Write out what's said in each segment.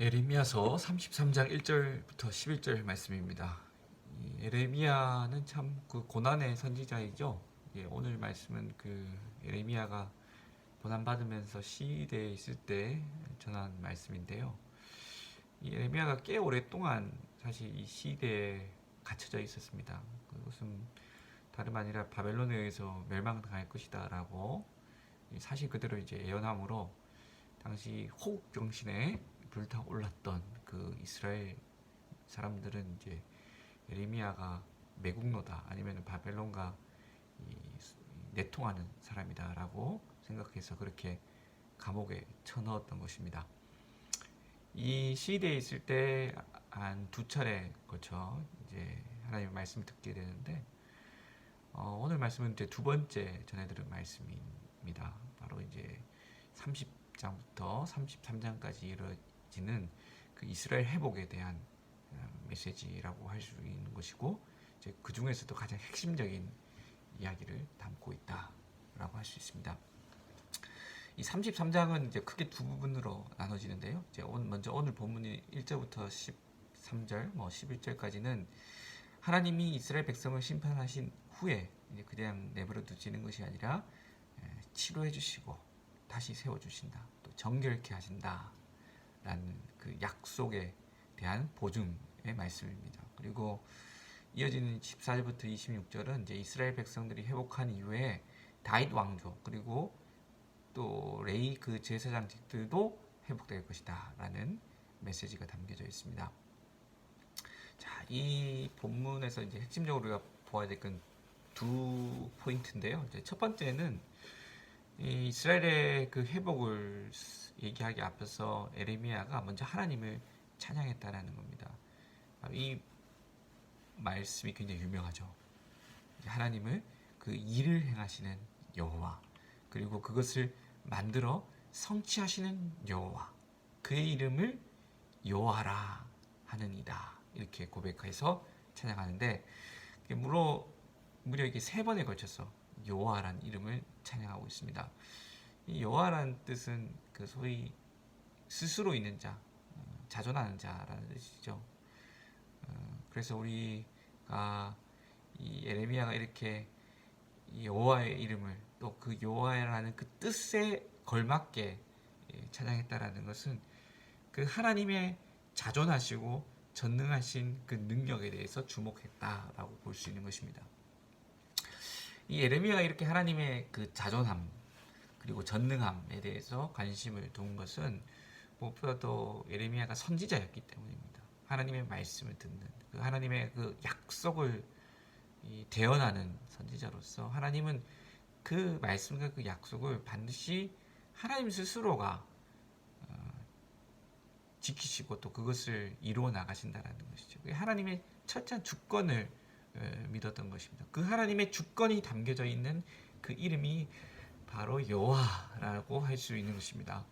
에레미야서 33장 1절부터 11절 말씀입니다. 이 에레미야는 참 그 고난의 선지자이죠. 예, 오늘 말씀은 그 에레미야가 고난 받으면서 시대에 있을 때 전한 말씀인데요. 이 에레미야가 꽤 오랫동안 사실 이 시대에 갇혀져 있었습니다. 그것은 다름 아니라 바벨론에 의해서 멸망당할 것이다라고 이 사실 그대로 이제 예언함으로 당시 호국 정신에 불타올랐던 그 이스라엘 사람들은 이제 에레미야가 매국노다 아니면 바벨론과 이 내통하는 사람이다라고 생각해서 그렇게 감옥에 쳐넣었던 것입니다. 이 시대에 있을 때 한 두 차례 걸쳐 이제 하나님의 말씀을 듣게 되는데 어, 오늘 말씀은 이제 두 번째 전해드린 말씀입니다. 바로 이제 30장부터 33장까지 이 루어지는 그 이스라엘 회복에 대한 어, 메시지라고 할 수 있는 것이고 이제 그 중에서도 가장 핵심적인 이야기를 담고 있다라고 할 수 있습니다. 이 33장은 이제 크게 두 부분으로 나눠지는데요. 이제 먼저 오늘 본문이 1절부터 13절, 뭐 11절까지는 하나님이 이스라엘 백성을 심판하신 후에 그냥 내버려 두시는 것이 아니라 에, 치료해 주시고 다시 세워 주신다. 또 정결케 하신다 라는 그 약속에 대한 보증의 말씀입니다. 그리고 이어지는 14절부터 26절은 이제 이스라엘 백성들이 회복한 이후에 다윗 왕조 그리고 또 레이 그 제사장직들도 회복될 것이다 라는 메시지가 담겨져 있습니다. 자, 이 본문에서 이제 핵심적으로 우리가 보아야 될 건 두 포인트인데요. 첫 번째는 이 이스라엘의 그 회복을 얘기하기 앞서서 에레미야가 먼저 하나님을 찬양했다라는 겁니다. 바로 이 말씀이 굉장히 유명하죠. 하나님을 그 일을 행하시는 여호와 그리고 그것을 만들어 성취하시는 여호와 그의 이름을 여호와라 하느니다 이렇게 고백해서 찬양하는데 무려 무려 이게 세 번에 걸쳐서 여호와란 이름을 찬양하고 있습니다. 이 여호와란 뜻은 그 소위 스스로 있는 자, 어, 자존하는 자라는 뜻이죠. 어, 그래서 우리가 이 에레미야가 이렇게 이 여호와의 이름을 또 그 여호와라는 그 뜻에 걸맞게 예, 찬양했다라는 것은 그 하나님의 자존하시고 전능하신 그 능력에 대해서 주목했다라고 볼 수 있는 것입니다. 이 에레미야가 이렇게 하나님의 그 자존함 그리고 전능함에 대해서 관심을 둔 것은 무엇보다도 에레미야가 선지자였기 때문입니다. 하나님의 말씀을 듣는 그 하나님의 그 약속을 이 대언하는 선지자로서 하나님은 그 말씀과 그 약속을 반드시 하나님 스스로가 어, 지키시고 또 그것을 이루어 나가신다라는 것이죠. 하나님의 철저한 주권을 어, 믿었던 것입니다. 그 하나님의 주권이 담겨져 있는 그 이름이 바로 여호와라고 할 수 있는 것입니다.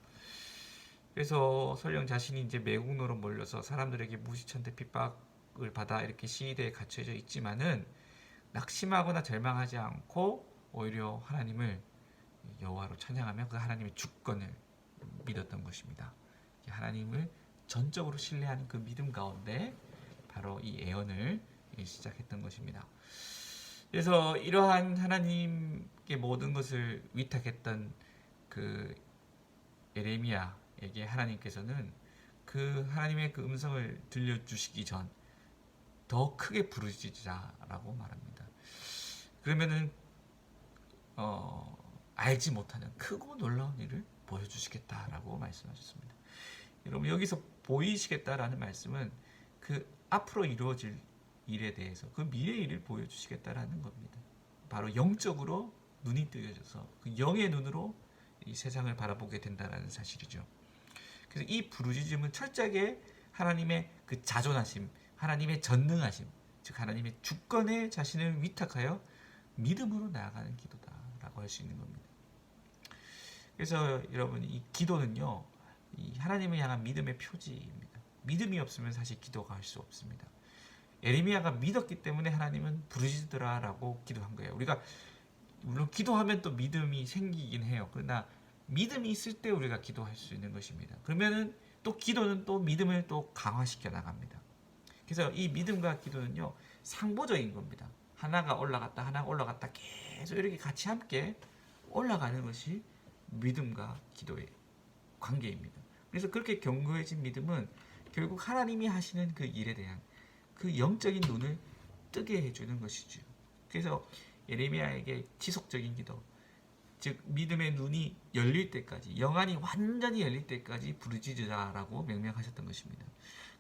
그래서 설령 자신이 이제 매국노로 몰려서 사람들에게 무시천대 핍박을 받아 이렇게 시대에 갇혀져 있지만은 낙심하거나 절망하지 않고 오히려 하나님을 여호와로 찬양하며 그 하나님의 주권을 믿었던 것입니다. 하나님을 전적으로 신뢰하는 그 믿음 가운데 바로 이 애언을 시작했던 것입니다. 그래서 이러한 하나님께 모든 것을 위탁했던 그 에레미야에게 하나님께서는 그 하나님의 그 음성을 들려주시기 전 더 크게 부르짖자라고 말합니다. 그러면은 어, 알지 못하는 크고 놀라운 일을 보여주시겠다라고 말씀하셨습니다. 여러분 여기서 보이시겠다라는 말씀은 그 앞으로 이루어질 일에 대해서 그 미래 일을 보여주시겠다라는 겁니다. 바로 영적으로 눈이 뜨여져서 그 영의 눈으로 이 세상을 바라보게 된다라는 사실이죠. 그래서 이 부르짖음은 철저하게 하나님의 그 자존하심, 하나님의 전능하심, 즉 하나님의 주권에 자신을 위탁하여 믿음으로 나아가는 기도다라고 할 수 있는 겁니다. 그래서 여러분 이 기도는요, 이 하나님을 향한 믿음의 표지입니다. 믿음이 없으면 사실 기도가 할 수 없습니다. 에레미야가 믿었기 때문에 하나님은 부르짖더라라고 기도한 거예요. 우리가 물론 기도하면 또 믿음이 생기긴 해요. 그러나 믿음이 있을 때 우리가 기도할 수 있는 것입니다. 그러면은 또 기도는 또 믿음을 또 강화시켜 나갑니다. 그래서 이 믿음과 기도는요 상보적인 겁니다. 하나가 올라갔다 하나가 올라갔다 계속 이렇게 같이 함께 올라가는 것이 믿음과 기도의 관계입니다. 그래서 그렇게 견고해진 믿음은 결국 하나님이 하시는 그 일에 대한 그 영적인 눈을 뜨게 해주는 것이죠. 그래서 예레미야에게 지속적인 기도, 즉 믿음의 눈이 열릴 때까지 영안이 완전히 열릴 때까지 부르짖으라라고 명명하셨던 것입니다.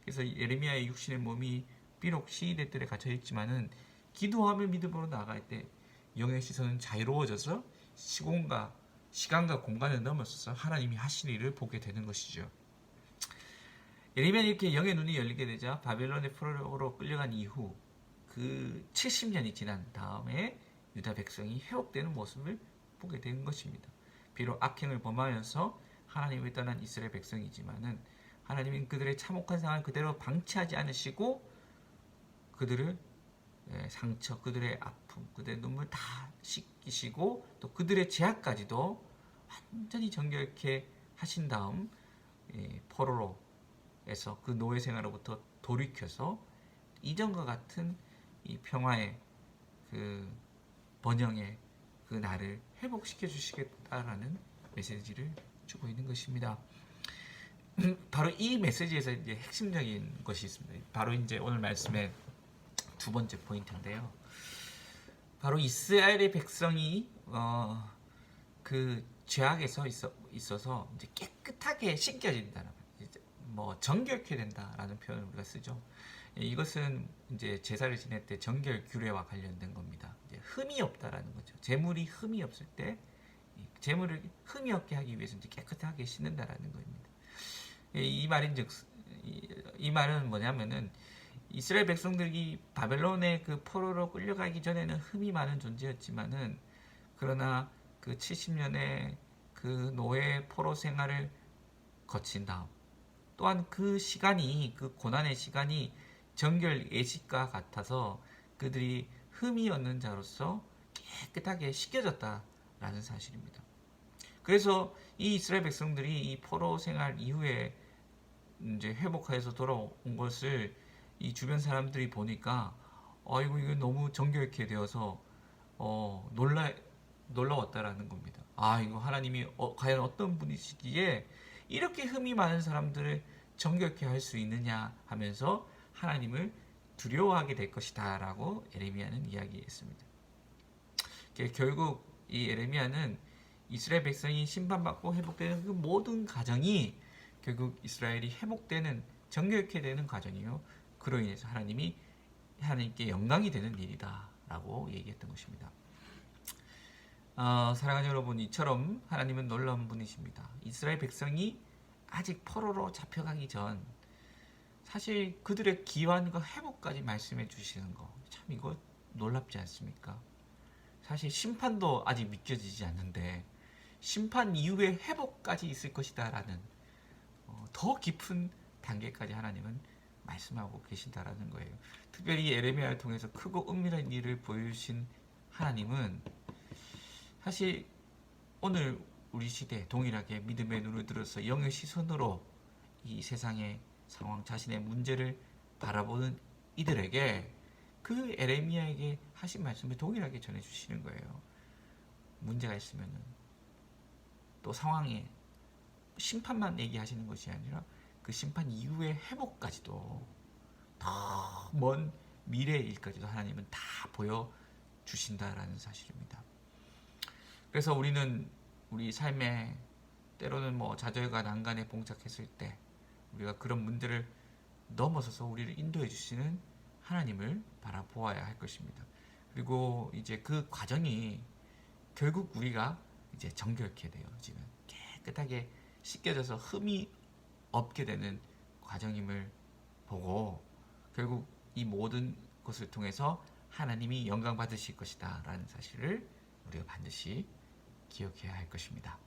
그래서 예레미야의 육신의 몸이 비록 뜰에 갇혀 있지만은 기도하며 믿음으로 나아갈 때 영의 시선은 자유로워져서 시공과 시간과 공간을 넘어서서 하나님이 하신 일을 보게 되는 것이죠. 예레미야 이렇게 영의 눈이 열리게 되자 바벨론의 포로로 끌려간 이후 그 70년이 지난 다음에 유다 백성이 회복되는 모습을 보게 된 것입니다. 비록 악행을 범하면서 하나님을 떠난 이스라엘 백성이지만은 하나님은 그들의 참혹한 상황을 그대로 방치하지 않으시고 그들을 예, 상처, 그들의 아픔, 그들의 눈물 다 씻기시고 또 그들의 제약까지도 완전히 정결케 하신 다음 예, 포로로 에서 그 노예 생활로부터 돌이켜서 이전과 같은 이 평화의 그 번영의 그 날을 회복시켜 주시겠다라는 메시지를 주고 있는 것입니다. 바로 이 메시지에서 이제 핵심적인 것이 있습니다. 바로 이제 오늘 말씀의 두 번째 포인트인데요. 바로 이스라엘의 백성이 어, 그 죄악에서 있어, 있어서 이제 깨끗하게 씻겨진다는 뭐 정결케 된다라는 표현을 우리가 쓰죠. 예, 이것은 이제 제사를 지낼 때 정결 규례와 관련된 겁니다. 흠이 없다라는 거죠. 재물이 흠이 없을 때이 재물을 흠이 없게 하기 위해서 이제 깨끗하게 씻는다라는 겁니다. 예, 이 말인즉 이, 이 말은 뭐냐면은 이스라엘 백성들이 바벨론의 그 포로로 끌려가기 전에는 흠이 많은 존재였지만은 그러나 그 70년의 그 노예 포로 생활을 거친 다음 또한 그 시간이 그 고난의 시간이 정결 예식과 같아서 그들이 흠이 없는 자로서 깨끗하게 씻겨졌다라는 사실입니다. 그래서 이 이스라엘 백성들이 이 포로 생활 이후에 이제 회복해서 돌아온 것을 이 주변 사람들이 보니까 아이고 이거 너무 정결케 되어서 어 놀라 놀라웠다라는 겁니다. 아 이거 하나님이 어, 과연 어떤 분이시기에 이렇게 흠이 많은 사람들을 정결케 할 수 있느냐 하면서 하나님을 두려워하게 될 것이다라고 에레미야는 이야기했습니다. 결국 이 에레미야는 이스라엘 백성이 심판받고 회복되는 그 모든 과정이 결국 이스라엘이 회복되는 정결케 되는 과정이요. 그로 인해서 하나님이 하나님께 영광이 되는 일이다라고 얘기했던 것입니다. 어, 사랑하는 여러분, 이처럼 하나님은 놀라운 분이십니다. 이스라엘 백성이 아직 포로로 잡혀가기 전 사실 그들의 기환과 회복까지 말씀해 주시는 거 참 이거 놀랍지 않습니까? 사실 심판도 아직 믿겨지지 않는데 심판 이후에 회복까지 있을 것이다라는 어, 더 깊은 단계까지 하나님은 말씀하고 계신다라는 거예요. 특별히 에레미야를 통해서 크고 은밀한 일을 보여주신 하나님은 사실 오늘 우리 시대 동일하게 믿음의 눈을 들어서 영의 시선으로 이 세상의 상황 자신의 문제를 바라보는 이들에게 그 에레미야에게 하신 말씀을 동일하게 전해 주시는 거예요. 문제가 있으면은 또 상황에 심판만 얘기하시는 것이 아니라 그 심판 이후의 회복까지도 더 먼 미래의 일까지도 하나님은 다 보여 주신다라는 사실입니다. 그래서 우리는 우리 삶에 때로는 뭐 좌절과 난간에 봉착했을 때 우리가 그런 문제를 넘어서서 우리를 인도해 주시는 하나님을 바라보아야 할 것입니다. 그리고 이제 그 과정이 결국 우리가 이제 정결케 되어지는 깨끗하게 씻겨져서 흠이 없게 되는 과정임을 보고 결국 이 모든 것을 통해서 하나님이 영광 받으실 것이다 라는 사실을 우리가 반드시 기억해야 할 것입니다.